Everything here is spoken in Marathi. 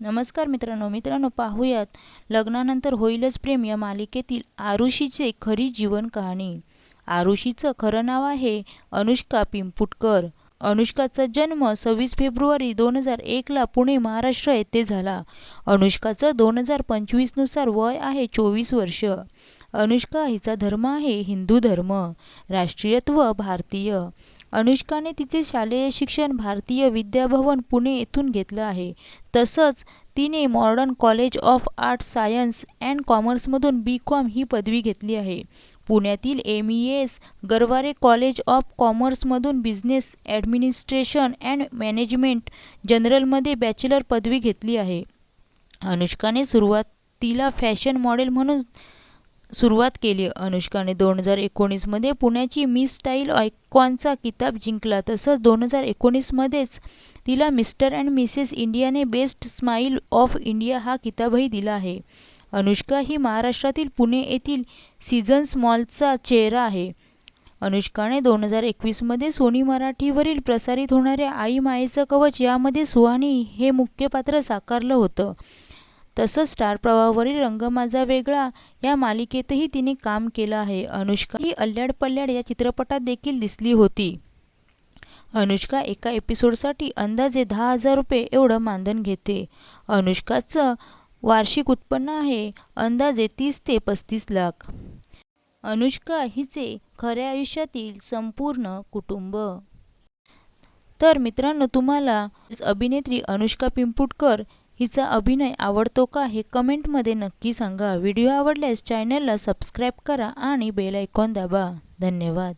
नमस्कार मित्रांनो मित्रांनो पाहूयात. लग्नानंतर होईलच प्रेम या मालिकेतील आरुषीचे खरी जीवन कहाणी. आरुषीचं खरं नाव आहे अनुष्का पिंपुटकर. अनुष्काचा जन्म सव्वीस फेब्रुवारी दोन हजार एकला पुणे महाराष्ट्र येथे झाला. अनुष्काचं दोन हजार पंचवीसनुसार वय आहे चोवीस वर्ष. अनुष्का हिचा धर्म आहे हिंदू धर्म. राष्ट्रीयत्व भारतीय. अनुष्काने तिचे शालेय शिक्षण भारतीय विद्याभवन पुणे येथून घेतलं आहे. तसंच तिने modern college of art science and कॉमर्समधून B com ही पदवी घेतली आहे. पुण्यातील M E S Garware college of कॉमर्समधून business administration and management जनरलमध्ये बॅचलर पदवी घेतली आहे. अनुष्काने सुरुवातीला फॅशन मॉडेल म्हणून सुरुवात केली. अनुष्काने दोन हजार एकोणीसमध्ये पुण्याची मिस स्टाईल आयकॉनचा किताब जिंकला. तसंच दोन हजार एकोणीसमध्येच तिला मिस्टर अँड मिसेस इंडियाने बेस्ट स्माईल ऑफ इंडिया हा किताबही दिला आहे. अनुष्का ही महाराष्ट्रातील पुणे येथील सीझन्स मॉलचा चेहरा आहे. अनुष्काने दोन हजार एकवीसमध्ये सोनी मराठीवरील प्रसारित होणाऱ्या आई मायेचं कवच यामध्ये सुहानी हे मुख्य पात्र साकारलं होतं. तसंच स्टार प्रवाहावरील रंग माझा वेगळा या मालिकेतही तिने काम केलं आहे. अनुष्का ही अल्ल्याड पल्ल्याड या चित्रपटात देखील दिसली होती. अनुष्का एका एपिसोडसाठी अंदाजे दहा हजार रुपये एवढं मानधन घेते. अनुष्काचं वार्षिक उत्पन्न आहे अंदाजे तीस ते पस्तीस लाख. अनुष्का हिचे खऱ्या आयुष्यातील संपूर्ण कुटुंब. तर मित्रांनो तुम्हाला अभिनेत्री अनुष्का पिंपुटकर हिचा अभिनय आवडतो का हे कमेंटमध्ये नक्की सांगा. व्हिडिओ आवडल्यास चॅनलला सबस्क्राईब करा आणि बेल आयकॉन दाबा. धन्यवाद.